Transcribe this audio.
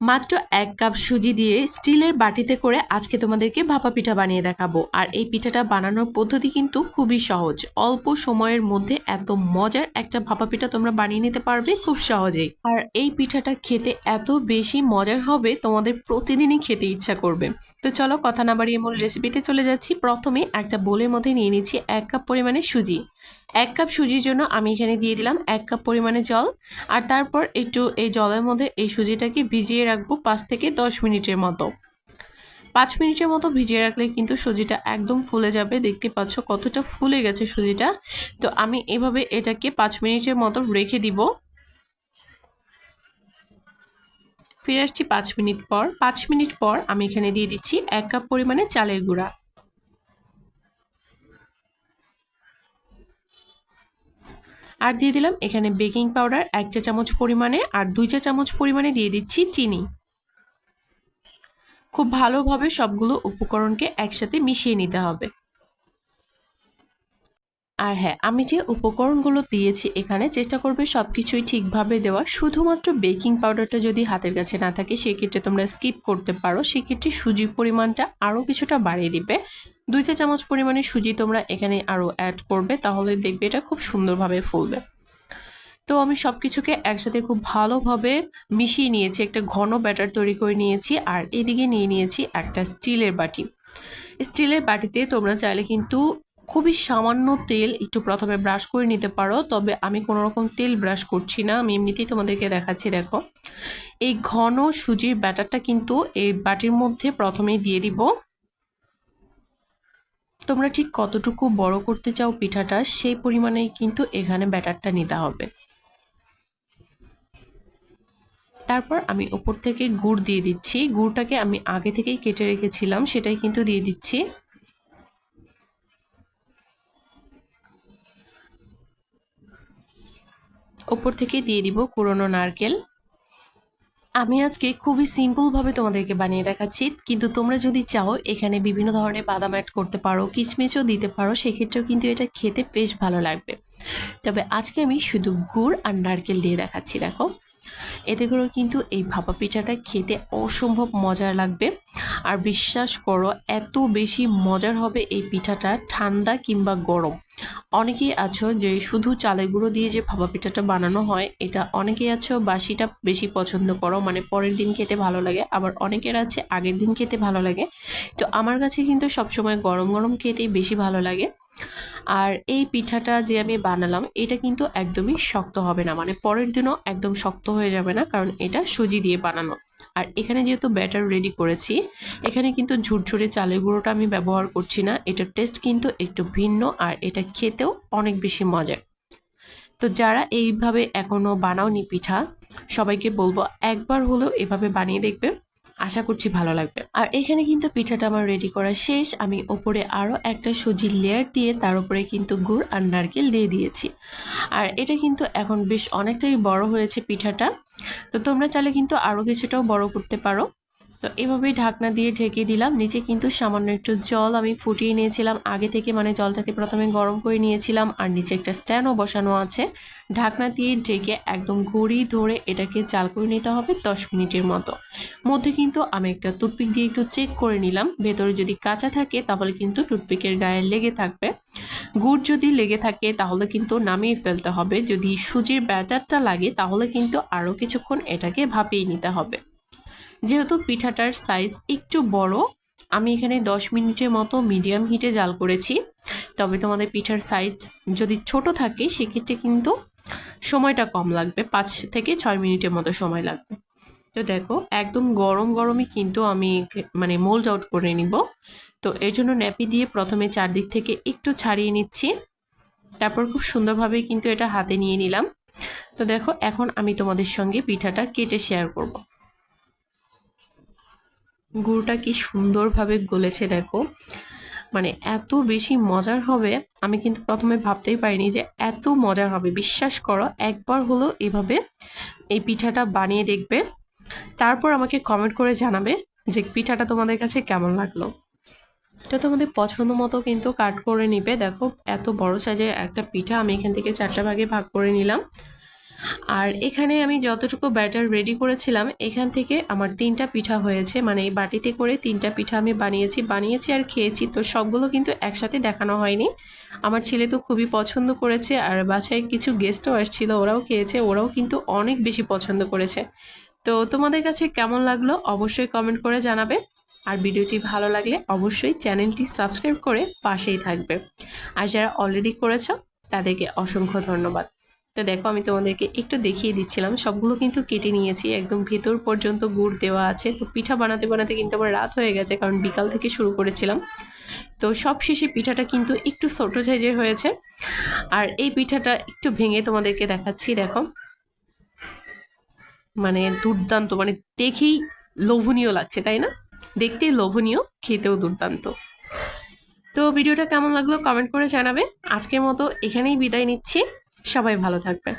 মাত্র এক কাপ সুজি দিয়ে স্টিলের বাটিতে করে আজকে তোমাদেরকে ভাপা পিঠা বানিয়ে দেখাবো। আর এই পিঠাটা বানানোর পদ্ধতি কিন্তু খুবই সহজ। অল্প সময়ের মধ্যে এত মজার একটা ভাপা পিঠা তোমরা বানিয়ে নিতে পারবে খুব সহজেই। আর এই পিঠাটা খেতে এত বেশি মজার হবে, তোমাদের প্রতিদিনই খেতে ইচ্ছা করবে। তো চলো কথা না বাড়িয়ে মূল রেসিপিতে চলে যাচ্ছি। প্রথমে একটা বোলের মধ্যে নিয়ে নিচ্ছি এক কাপ পরিমাণে সুজি। এক কাপ সুজির জন্য আমি এখানে দিয়ে দিলাম এক কাপ পরিমাণে জল। আর তারপর একটু এই জলের মধ্যে এই সুজিটাকে ভিজিয়ে রাখব পাঁচ থেকে দশ মিনিটের মতো। পাঁচ মিনিটের মতো ভিজিয়ে রাখলে কিন্তু সুজিটা একদম ফুলে যাবে। দেখতে পাচ্ছ কতটা ফুলে গেছে সুজিটা। তো আমি এভাবে এটাকে পাঁচ মিনিটের মতো রেখে দিব। ফিরে আসছি পাঁচ মিনিট পর। পাঁচ মিনিট পর আমি এখানে দিয়ে দিচ্ছি এক কাপ পরিমাণে চালের গুঁড়া। আর দিয়ে দিলাম এখানে বেকিং পাউডার এক চা চামচ পরিমাণে আর দুই চা চামচ পরিমাণে দিয়ে দিচ্ছি চিনি। খুব ভালোভাবে সবগুলো উপকরণকে একসাথে মিশিয়ে নিতে হবে। আর হ্যাঁ আমি যে উপকরণগুলো দিয়েছি এখানে চেষ্টা করবে সব কিছুই ঠিকভাবে দেওয়া। শুধুমাত্র বেকিং পাউডারটা যদি হাতের কাছে না থাকে, সেক্ষেত্রে তোমরা স্কিপ করতে পারো। সেক্ষেত্রে সুজির পরিমাণটা আরও কিছুটা বাড়িয়ে দিবে। দুই চা চামচ পরিমাণে সুজি তোমরা এখানে আরও অ্যাড করবে, তাহলে দেখবে এটা খুব সুন্দরভাবে ফুলবে। তো আমি সব কিছুকে একসাথে খুব ভালোভাবে মিশিয়ে নিয়েছি, একটা ঘন ব্যাটার তৈরি করে নিয়েছি, আর এদিকে নিয়ে নিয়েছি একটা স্টিলের বাটি। স্টিলের বাটিতে তোমরা চাইলে কিন্তু খুবই সামান্য তেল একটু প্রথমে ব্রাশ করে নিতে পারো, তবে আমি কোনো রকম তেল ব্রাশ করছি না, আমি এমনিতেই তোমাদেরকে দেখাচ্ছি, দেখো। এই ঘন সুজির ব্যাটারটা কিন্তু এই বাটির মধ্যে প্রথমেই দিয়ে দিব। তোমরা ঠিক কতটুকু বড় করতে চাও পিঠাটা, সেই পরিমাণেই কিন্তু এখানে ব্যাটারটা নিতে হবে। তারপর আমি ওপর থেকে গুড় দিয়ে দিচ্ছি। গুড়টাকে আমি আগে থেকেই কেটে রেখেছিলাম, সেটাই কিন্তু দিয়ে দিচ্ছি। ওপর থেকে দিয়ে দিব কুড়োনো নারকেল। আমি আজকে খুবই সিম্পলভাবে তোমাদেরকে বানিয়ে দেখাচ্ছি, কিন্তু তোমরা যদি চাও এখানে বিভিন্ন ধরনের বাদাম অ্যাড করতে পারো কিচমিচও দিতে পারো, সেক্ষেত্রেও কিন্তু এটা খেতে বেশ ভালো লাগবে। তবে আজকে আমি শুধু গুড় আর নারকেল দিয়ে দেখাচ্ছি, দেখো। এতে করে কিন্তু এই ভাপা পিঠাটা খেতে অসম্ভব মজার লাগবে। আর বিশ্বাস করো, এত বেশি মজার হবে এই পিঠাটা ঠান্ডা কিংবা গরম। অনেকেই আছো যে শুধু চালের গুঁড়ো দিয়ে যে ভাপা পিঠাটা বানানো হয়, এটা অনেকেই আছো বাসিটা বেশি পছন্দ করো মানে পরের দিন খেতে ভালো লাগে। আবার অনেকের আছে আগের দিন খেতে ভালো লাগে। তো আমার কাছে কিন্তু সবসময় গরম গরম খেতেই বেশি ভালো লাগে। আর এই পিঠাটা যে আমি বানালাম, এটা কিন্তু একদমই শক্ত হবে না। মানে পরের দিনও একদম শক্ত হয়ে যাবে না, কারণ এটা সুজি দিয়ে বানানো। আর এখানে যেহেতু ব্যাটার রেডি করেছি, এখানে কিন্তু ঝুরঝুরে চালের গুঁড়োটা আমি ব্যবহার করছি না। এটার টেস্ট কিন্তু একটু ভিন্ন আর এটা খেতেও অনেক বেশি মজার। তো যারা এইভাবে এখনও বানাওনি পিঠা, সবাইকে বলব একবার হলেও এভাবে বানিয়ে দেখবে আশা করছি ভালো লাগবে। আর এখানে কিন্তু পিঠাটা আমার রেডি করা শেষ। আমি ওপরে আরও একটা সুজির লেয়ার দিয়ে তার উপরে কিন্তু গুড় আর নারকেল দিয়ে দিয়েছি। আর এটা কিন্তু এখন বেশ অনেকটাই বড় হয়েছে পিঠাটা। তো তোমরা চাইলে কিন্তু আরও কিছুটাও বড় করতে পারো। তো এভাবেই ঢাকনা দিয়ে ঢেকে দিলাম। নিচে কিন্তু সামান্য একটু জল আমি ফুটিয়ে নিয়েছিলাম। আগে থেকে মানে জলটাকে প্রথমে গরম করে নিয়েছিলাম আর নিচে একটা স্ট্যান্ডও বসানো আছে। ঢাকনা দিয়ে ঢেকে একদম ঘড়ি ধরে এটাকে চাল করে নিতে হবে দশ মিনিটের মতো। মধ্যে কিন্তু আমি একটা টুথপিক দিয়ে একটু চেক করে নিলাম। ভেতরে যদি কাঁচা থাকে তাহলে কিন্তু টুথপিকের গায়ে লেগে থাকবে। গুড় যদি লেগে থাকে তাহলে কিন্তু নামিয়ে ফেলতে হবে। যদি সুজির ব্যাটারটা লাগে তাহলে কিন্তু আরও কিছুক্ষণ এটাকে ভাপিয়ে নিতে হবে। যেহেতু পিঠাটার সাইজ একটু বড়, আমি এখানে দশ মিনিটের মতো মিডিয়াম হিটে জাল করেছি। তবে তোমাদের পিঠার সাইজ যদি ছোট থাকে, সেক্ষেত্রে কিন্তু সময়টা কম লাগবে, পাঁচ থেকে ছয় মিনিটের মতো সময় লাগবে। তো দেখো, একদম গরম গরমই কিন্তু আমি মানে মোল্ড আউট করে নিব। তো এর জন্য ন্যাপি দিয়ে প্রথমে চারদিক থেকে একটু ছাড়িয়ে নিচ্ছি। তারপর খুব সুন্দরভাবে কিন্তু এটা হাতে নিয়ে নিলাম। তো দেখো, এখন আমি তোমাদের সঙ্গে পিঠাটা কেটে শেয়ার করব। গুড়টা কি সুন্দরভাবে গলেছে দেখো। মানে এত বেশি মজার হবে, আমি কিন্তু প্রথমে ভাবতেই পারিনি যে এত মজার হবে। বিশ্বাস করো, একবার হলো এভাবে এই পিঠাটা বানিয়ে দেখবে। তারপর আমাকে কমেন্ট করে জানাবে যে পিঠাটা তোমাদের কাছে কেমন লাগল। এটা তোমাদের পছন্দ মতো কিন্তু কাট করে নিবে। দেখো, এত বড় সাইজের একটা পিঠা আমি এখান থেকে চারটা ভাগে ভাগ করে নিলাম। আর এখানে আমি যতটুকু ব্যাটার রেডি করেছিলাম, এখান থেকে আমার তিনটা পিঠা হয়েছে। মানে এই বাটিতে করে তিনটা পিঠা আমি বানিয়েছি। বানিয়েছি আর খেয়েছি, তো সবগুলো কিন্তু একসাথে দেখানো হয়নি। আমার ছেলে তো খুবই পছন্দ করেছে আর বাসায় কিছু গেস্টও আসছিল, ওরাও খেয়েছে, ওরাও কিন্তু অনেক বেশি পছন্দ করেছে। তো তোমাদের কাছে কেমন লাগল অবশ্যই কমেন্ট করে জানাবে। আর ভিডিওটি ভালো লাগলে অবশ্যই চ্যানেলটি সাবস্ক্রাইব করে পাশেই থাকবে। আর যারা অলরেডি করেছ, তাদেরকে অসংখ্য ধন্যবাদ। তো দেখো, আমি তোমাদেরকে একটু দেখিয়ে দিচ্ছিলাম। সবগুলো কিন্তু কেটে নিয়েছি। একদম ভেতর পর্যন্ত গুড় দেওয়া আছে। তো পিঠা বানাতে বানাতে কিন্তু আমার রাত হয়ে গেছে, কারণ বিকাল থেকে শুরু করেছিলাম। তো সব শেষে পিঠাটা কিন্তু একটু ছোটো সাইজের হয়েছে। আর এই পিঠাটা একটু ভেঙে তোমাদেরকে দেখাচ্ছি, দেখো। মানে দুর্দান্ত মানে দেখেই লোভনীয় লাগছে, তাই না? দেখতেই লোভনীয়, খেতেও দুর্দান্ত। তো ভিডিওটা কেমন লাগল কমেন্ট করে জানাবে। আজকের মতো এখানেই বিদায় নিচ্ছি। সবাই ভালো থাকবে